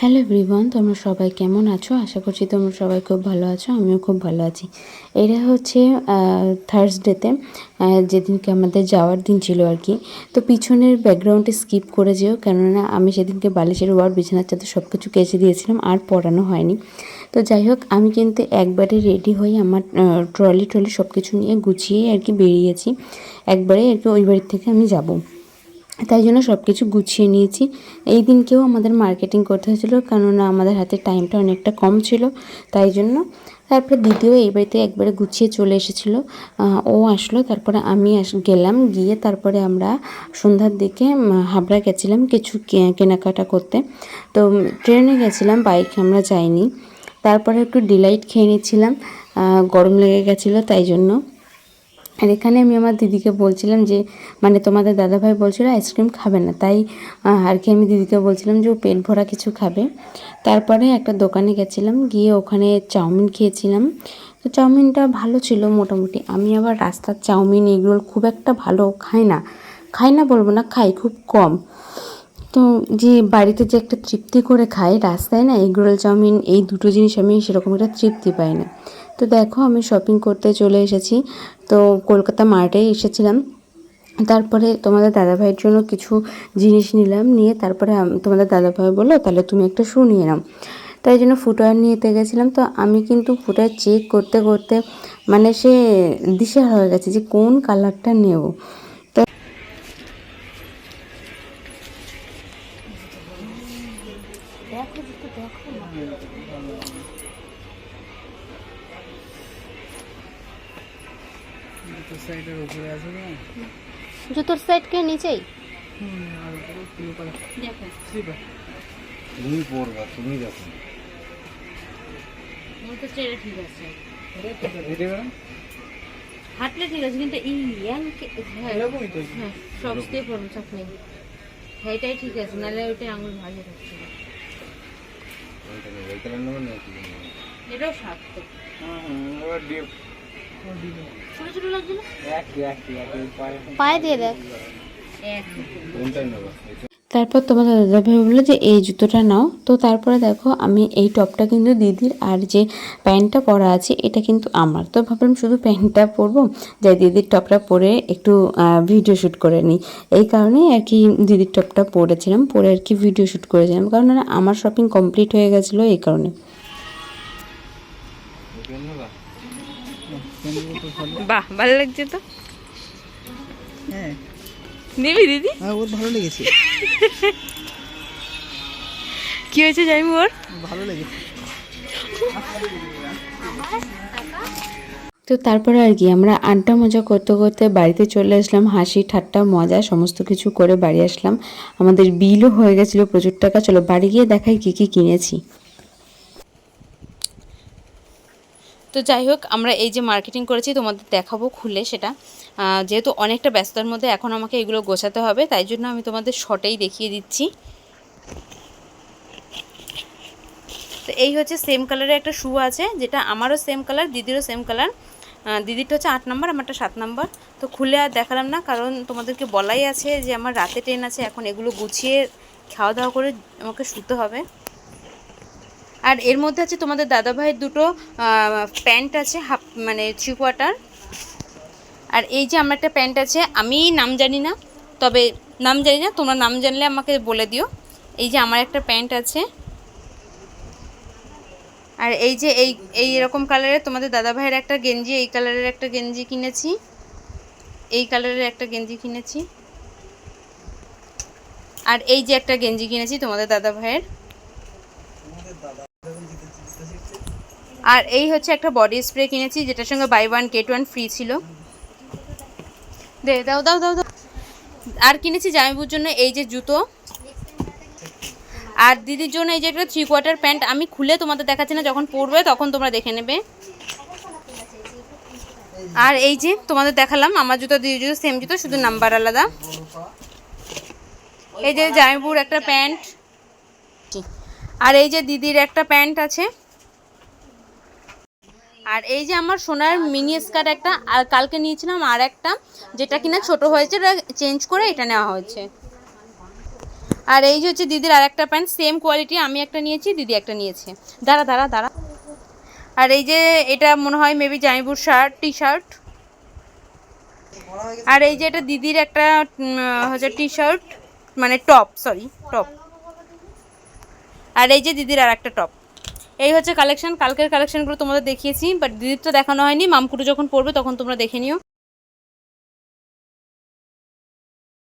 Hello everyone তোমরা সবাই কেমন আছো? আশা করছি তোমরা সবাই খুব ভালো আছো, আমিও খুব ভালো আছি। এটা হচ্ছে থার্সডেতে যেদিনকে আমাদের যাওয়ার দিন ছিল আর কি। তো পিছনের ব্যাকগ্রাউন্ডে স্কিপ করে যেও, কেননা আমি সেদিনকে বালিশের ওয়ার, বিছানার চাদর সব কিছু কেচে দিয়েছিলাম, আর পড়ানো হয়নি। তো যাই হোক, আমি কিন্তু একবারে রেডি হয়ে আমার ট্রলি ট্রলি সব কিছু নিয়ে গুছিয়ে আর কি বেরিয়েছি। একবারে আর কি ওই বাড়ির থেকে আমি যাব। তাই জন্য সব কিছু গুছিয়ে নিয়েছি। এই দিনকেও আমাদের মার্কেটিং করতে হয়েছিল, কেননা আমাদের হাতে টাইমটা অনেকটা কম ছিল, তাই জন্য তারপরে দিদিও এই বাড়িতে একবারে গুছিয়ে চলে এসেছিল। ও আসলো, তারপরে আমি আস, গেলাম, গিয়ে তারপরে আমরা সন্ধ্যার দিকে হাবড়া গেছিলাম কিছু কেনাকাটা করতে। তো ট্রেনে গেছিলাম বাইক আমরা যাইনি। তারপরে একটু ডিলাইট খেয়ে নিচ্ছিলাম। গরম লেগে গেছিল, তাই জন্য আর এখানে আমি আমার দিদিকে বলছিলাম যে মানে তোমাদের দাদাভাই বলছিল আইসক্রিম খাবে না। তাই আর কি আমি দিদিকে বলছিলাম যে ও পেট ভরা কিছু খাবে। তারপরে একটা দোকানে গেছিলাম, গিয়ে ওখানে চাউমিন খেয়েছিলাম। তো চাউমিনটা ভালো ছিল মোটামুটি। আমি আবার রাস্তার চাউমিন এগরোল খুব একটা ভালো খাই না। খাই না বলব না, খাই খুব কম। তো যে বাড়িতে যে একটা তৃপ্তি করে খাই, রাস্তায় না এগরোল চাউমিন, এই দুটো জিনিস আমি সেরকম একটা তৃপ্তি পাই না। তো দেখো আমি শপিং করতে চলে এসেছি। তো কলকাতা মার্টে এসেছিলাম। তারপরে তোমাদের দাদাভাইয়ের জন্য কিছু জিনিস নিলাম, নিয়ে তারপরে তোমাদের দাদাভাই বলল, তাহলে তুমি একটা শু নিয়ে নাও। তাই জন্য ফুটওয়ার নিতে গেছিলাম। তো আমি কিন্তু ফুটওয়ার চেক করতে করতে মানে সে দিশা হয়ে গেছে যে কোন কালারটা নেব। তো সাইডের উপরে আছে না? জুতোর সাইডকে নিচেই? হুম আর উপরে ব্লু দেখো। স্লিপার তুমি পড়বা তুমি দেখো। আমার তো চেয়ে ঠিক আছে। হাঁটলে ঠিক আছে কিন্তু এই ইয়াং হ্যাঁ। এরকমই তো। হ্যাঁ সব দিয়ে পড়ুন চাপ নেই। হ্যাঁ এটাই ঠিক আছে নাহলে ওইটাই আঙুল ভালো থাকছে কি এটাও হ্যাঁ হ্যাঁ এবার ডিপ ছোট ছোট লাগছে না একই একই একই পায়ে। পায়ে দিয়ে দেখ। তারপর তোমাদের দাদাভাই বলল যে এই জুতোটা নাও। তো তারপরে দেখো আমি এই টপটা কিন্তু দিদির আর যে প্যান্টটা পরা আছে এটা কিন্তু আমার। তো ভাবলাম শুধু প্যান্টটা পরবো যাই দিদির টপটা পরে একটু ভিডিও শ্যুট করে নিই। এই কারণেই আর কি দিদির টপটা পরেছিলাম পরে আর কি ভিডিও শ্যুট করেছিলাম। কারণ না আমার শপিং কমপ্লিট হয়ে গেছিল এই কারণে। বাহ ভালো লাগছে তো? হ্যাঁ। নিবি দিদি? হ্যাঁ ওর ভালো লেগেছে। কি হয়েছে জানি ওর? ভালো লেগেছে। তো তারপরে আর কি আমরা আড্ডা মজা করতে করতে বাড়িতে চলে আসলাম হাসি ঠাট্টা মজা সমস্ত কিছু করে বাড়ি আসলাম। আমাদের বিলও হয়ে গেছিল প্রচুর টাকা চলো বাড়ি গিয়ে দেখাই কী কী কিনেছি। তো যাই হোক, আমরা এই যে মার্কেটিং করেছি, তোমাদের দেখাবো খুলে সেটা। যেহেতু অনেকটা ব্যস্ততার মধ্যে এখন আমাকে এগুলো গোছাতে হবে, তাই জন্য আমি তোমাদের শটেই দেখিয়ে দিচ্ছি। তো এই হচ্ছে সেম কালারের একটা শু আছে, যেটা আমারও সেম কালার দিদিরও সেম কালার দিদিরটা হচ্ছে আট নাম্বার আমারটা সাত নাম্বার তো খুলে আর দেখালাম না, কারণ তোমাদেরকে বলাই আছে যে আমার রাতে ট্রেন আছে, এখন এগুলো গুছিয়ে খাওয়া দাওয়া করে আমাকে শুতে হবে। আর এর মধ্যে আছে তোমাদের দাদাভাইয়ের দুটো প্যান্ট আছে, হাফ মানে থ্রি কোয়ার্টার আর এই যে আমার একটা প্যান্ট আছে, আমি নাম জানি না, তবে নাম জানি না, তোমরা নাম জানলে আমাকে বলে দিও। এই যে আমার একটা প্যান্ট আছে। আর এই যে এই এই এরকম কালারের তোমাদের দাদাভাইয়ের একটা গেঞ্জি, এই কালারের একটা গেঞ্জি কিনেছি। এই কালারের একটা গেঞ্জি কিনেছি। আর এই যে একটা গেঞ্জি কিনেছি তোমাদের দাদাভাইয়ের। আর এই হচ্ছে একটা বডি স্প্রে কিনেছি, যেটার সঙ্গে buy one get one free ছিল। দে, দাও দাও দাও দাও। আর কিনেছি জামাইবুর জন্য এই যে জুতো। আর দিদির জন্য এই যে একটা থ্রি কোয়ার্টার প্যান্ট আমি খুলে তোমাদের দেখাচ্ছি না, যখন পরবে তখন তোমরা দেখে নেবে। আর এই যে তোমাদের দেখালাম, আমার জুতো, দিদির জুতো সেম জুতো, শুধু নাম্বার আলাদা। এই যে জামাইবুর একটা প্যান্ট আর এই যে দিদির একটা প্যান্ট আছে। আর এই যে আমার সোনার মিনি স্কার্ট একটা, আর কালকে নিয়েছিলাম আর একটা, যেটা কিনা ছোট হয়েছে চেঞ্জ করে এটা নেওয়া হয়েছে। আর এই যে হচ্ছে দিদির আর একটা প্যান্ট সেম কোয়ালিটি আমি একটা নিয়েছি, দিদি একটা নিয়েছে। দাঁড়া দাঁড়া দাঁড়া। আর এই যে এটা মনে হয় মেবি জাইবুর শার্ট টি শার্ট আর এই যে এটা দিদির একটা হচ্ছে টি শার্ট মানে টপ সরি টপ আর এই যে দিদির আর একটা টপ এই হচ্ছে কালেকশন কালকের কালেকশনগুলো তোমাদের দেখিয়েছি বাট দিদির তো দেখানো হয়নি, মামকুটু যখন পড়বে তখন তোমরা দেখে নিও।